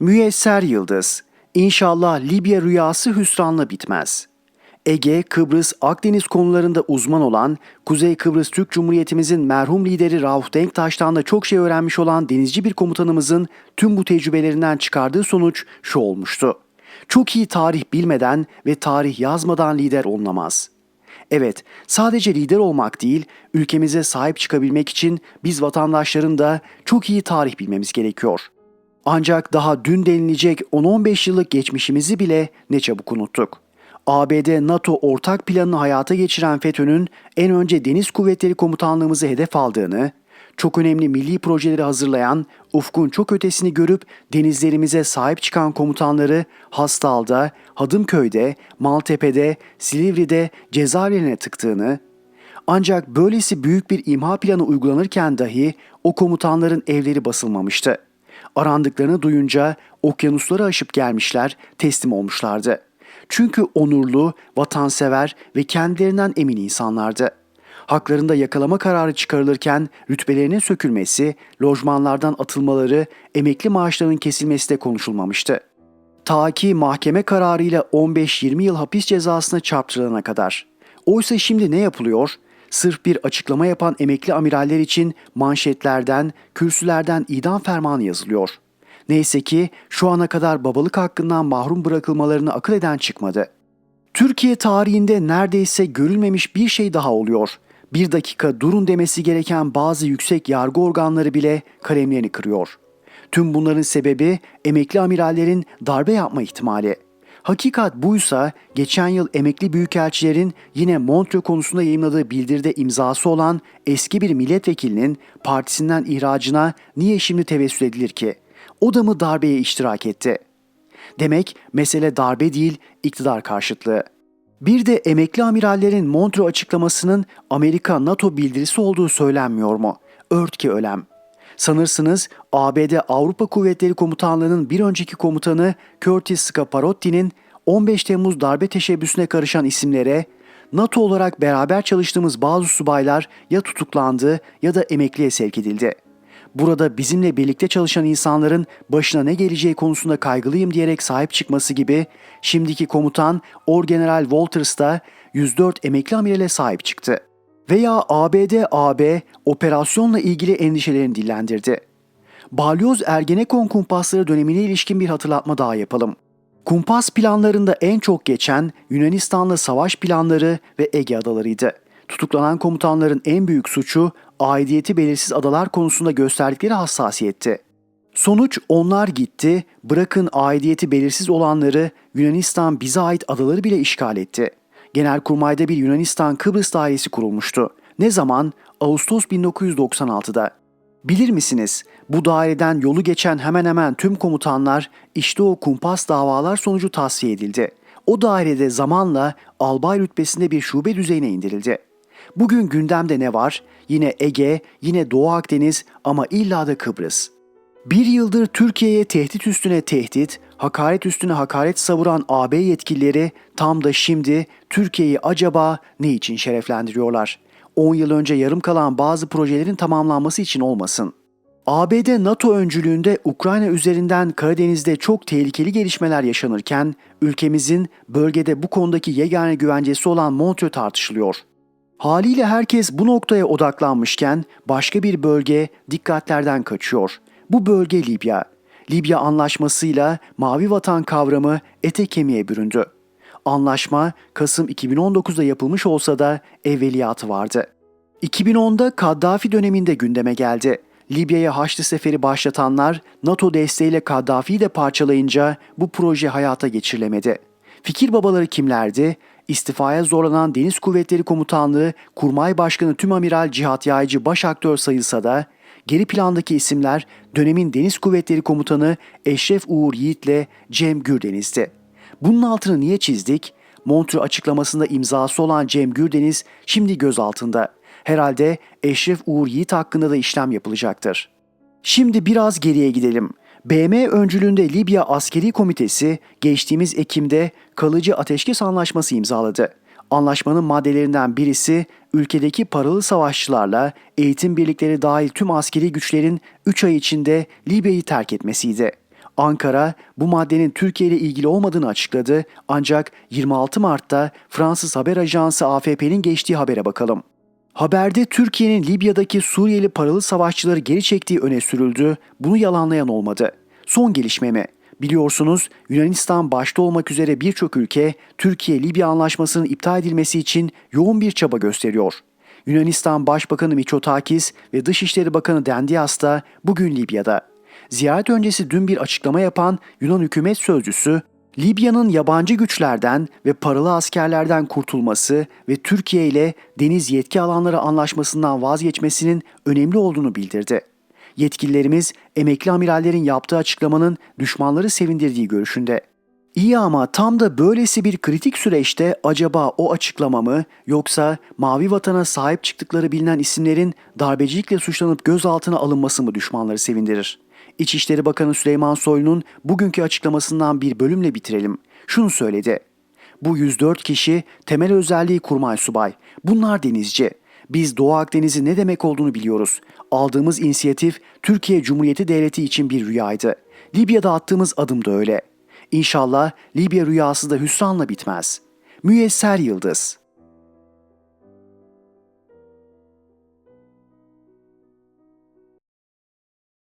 Müyesser Yıldız İnşallah Libya rüyası hüsranla bitmez. Ege, Kıbrıs, Akdeniz konularında uzman olan, Kuzey Kıbrıs Türk Cumhuriyetimizin merhum lideri Rauf Denktaş'tan da çok şey öğrenmiş olan denizci bir komutanımızın tüm bu tecrübelerinden çıkardığı sonuç şu olmuştu. Çok iyi tarih bilmeden ve tarih yazmadan lider olunamaz. Evet, sadece lider olmak değil, ülkemize sahip çıkabilmek için biz vatandaşların da çok iyi tarih bilmemiz gerekiyor. Ancak daha dün denilecek 10-15 yıllık geçmişimizi bile ne çabuk unuttuk. ABD-NATO ortak planını hayata geçiren FETÖ'nün en önce Deniz Kuvvetleri Komutanlığımızı hedef aldığını, çok önemli milli projeleri hazırlayan, ufkun çok ötesini görüp denizlerimize sahip çıkan komutanları Hastal'da, Hadımköy'de, Maltepe'de, Silivri'de cezaevlerine tıktığını, ancak böylesi büyük bir imha planı uygulanırken dahi o komutanların evleri basılmamıştı. Arandıklarını duyunca okyanusları aşıp gelmişler, teslim olmuşlardı. Çünkü onurlu, vatansever ve kendilerinden emin insanlardı. Haklarında yakalama kararı çıkarılırken rütbelerinin sökülmesi, lojmanlardan atılmaları, emekli maaşlarının kesilmesi de konuşulmamıştı. Ta ki mahkeme kararıyla 15-20 yıl hapis cezasına çarptırılana kadar. Oysa şimdi ne yapılıyor? Sırf bir açıklama yapan emekli amiraller için manşetlerden, kürsülerden idam fermanı yazılıyor. Neyse ki şu ana kadar babalık hakkından mahrum bırakılmalarını akıl eden çıkmadı. Türkiye tarihinde neredeyse görülmemiş bir şey daha oluyor. Bir dakika durun demesi gereken bazı yüksek yargı organları bile kalemlerini kırıyor. Tüm bunların sebebi emekli amirallerin darbe yapma ihtimali. Hakikat buysa geçen yıl emekli büyükelçilerin yine Montreux konusunda yayınladığı bildiride imzası olan eski bir milletvekilinin partisinden ihracına niye şimdi tevessül edilir ki? O da mı darbeye iştirak etti? Demek mesele darbe değil, iktidar karşıtlığı. Bir de emekli amirallerin Montreux açıklamasının Amerika NATO bildirisi olduğu söylenmiyor mu? Ört ki ölem. Sanırsınız ABD Avrupa Kuvvetleri Komutanlığı'nın bir önceki komutanı Curtis Scaparotti'nin 15 Temmuz darbe teşebbüsüne karışan isimlere NATO olarak beraber çalıştığımız bazı subaylar ya tutuklandı ya da emekliye sevk edildi. Burada bizimle birlikte çalışan insanların başına ne geleceği konusunda kaygılıyım diyerek sahip çıkması gibi şimdiki komutan Orgeneral Walters da 104 emekli amirale sahip çıktı veya ABD-AB operasyonla ilgili endişelerini dillendirdi. Balyoz Ergenekon kumpasları dönemine ilişkin bir hatırlatma daha yapalım. Kumpas planlarında en çok geçen Yunanistan'la savaş planları ve Ege adalarıydı. Tutuklanan komutanların en büyük suçu aidiyeti belirsiz adalar konusunda gösterdikleri hassasiyetti. Sonuç onlar gitti, bırakın aidiyeti belirsiz olanları Yunanistan bize ait adaları bile işgal etti. Genelkurmay'da bir Yunanistan Kıbrıs dairesi kurulmuştu. Ne zaman? Ağustos 1996'da. Bilir misiniz? Bu daireden yolu geçen hemen hemen tüm komutanlar işte o kumpas davalar sonucu tasfiye edildi. O dairede zamanla albay rütbesinde bir şube düzeyine indirildi. Bugün gündemde ne var? Yine Ege, yine Doğu Akdeniz ama illa da Kıbrıs. Bir yıldır Türkiye'ye tehdit üstüne tehdit, hakaret üstüne hakaret savuran AB yetkilileri tam da şimdi Türkiye'yi acaba ne için şereflendiriyorlar? 10 yıl önce yarım kalan bazı projelerin tamamlanması için olmasın. ABD NATO öncülüğünde Ukrayna üzerinden Karadeniz'de çok tehlikeli gelişmeler yaşanırken ülkemizin bölgede bu konudaki yegane güvencesi olan Montreux tartışılıyor. Haliyle herkes bu noktaya odaklanmışken başka bir bölge dikkatlerden kaçıyor. Bu bölge Libya. Libya anlaşmasıyla mavi vatan kavramı ete kemiğe büründü. Anlaşma Kasım 2019'da yapılmış olsa da evveliyatı vardı. 2010'da Kaddafi döneminde gündeme geldi. Libya'ya Haçlı Seferi başlatanlar NATO desteğiyle Kaddafi'yi de parçalayınca bu proje hayata geçirilemedi. Fikir babaları kimlerdi? İstifaya zorlanan Deniz Kuvvetleri Komutanlığı Kurmay Başkanı Tümamiral Cihat Yaycı baş aktör sayılsa da geri plandaki isimler dönemin Deniz Kuvvetleri Komutanı Eşref Uğur Yiğit'le Cem Gürdeniz'di. Bunun altını niye çizdik? Montreux açıklamasında imzası olan Cem Gürdeniz şimdi gözaltında. Herhalde Eşref Uğur Yiğit hakkında da işlem yapılacaktır. Şimdi biraz geriye gidelim. BM öncülüğünde Libya Askeri Komitesi geçtiğimiz Ekim'de kalıcı ateşkes anlaşması imzaladı. Anlaşmanın maddelerinden birisi ülkedeki paralı savaşçılarla eğitim birlikleri dahil tüm askeri güçlerin 3 ay içinde Libya'yı terk etmesiydi. Ankara bu maddenin Türkiye ile ilgili olmadığını açıkladı ancak 26 Mart'ta Fransız haber ajansı AFP'nin geçtiği habere bakalım. Haberde Türkiye'nin Libya'daki Suriyeli paralı savaşçıları geri çektiği öne sürüldü. Bunu yalanlayan olmadı. Son gelişme mi? Biliyorsunuz Yunanistan başta olmak üzere birçok ülke Türkiye-Libya anlaşmasının iptal edilmesi için yoğun bir çaba gösteriyor. Yunanistan Başbakanı Mitsotakis ve Dışişleri Bakanı Dendias da bugün Libya'da. Ziyaret öncesi dün bir açıklama yapan Yunan hükümet sözcüsü, Libya'nın yabancı güçlerden ve paralı askerlerden kurtulması ve Türkiye ile deniz yetki alanları anlaşmasından vazgeçmesinin önemli olduğunu bildirdi. Yetkililerimiz emekli amirallerin yaptığı açıklamanın düşmanları sevindirdiği görüşünde. İyi ama tam da böylesi bir kritik süreçte acaba o açıklama mı yoksa Mavi Vatan'a sahip çıktıkları bilinen isimlerin darbecilikle suçlanıp gözaltına alınması mı düşmanları sevindirir? İçişleri Bakanı Süleyman Soylu'nun bugünkü açıklamasından bir bölümle bitirelim. Şunu söyledi. Bu 104 kişi temel özelliği kurmay subay. Bunlar denizci. Biz Doğu Akdeniz'in ne demek olduğunu biliyoruz. Aldığımız inisiyatif Türkiye Cumhuriyeti Devleti için bir rüyaydı. Libya'da attığımız adım da öyle. İnşallah Libya rüyası da hüsranla bitmez. Müyesser Yıldız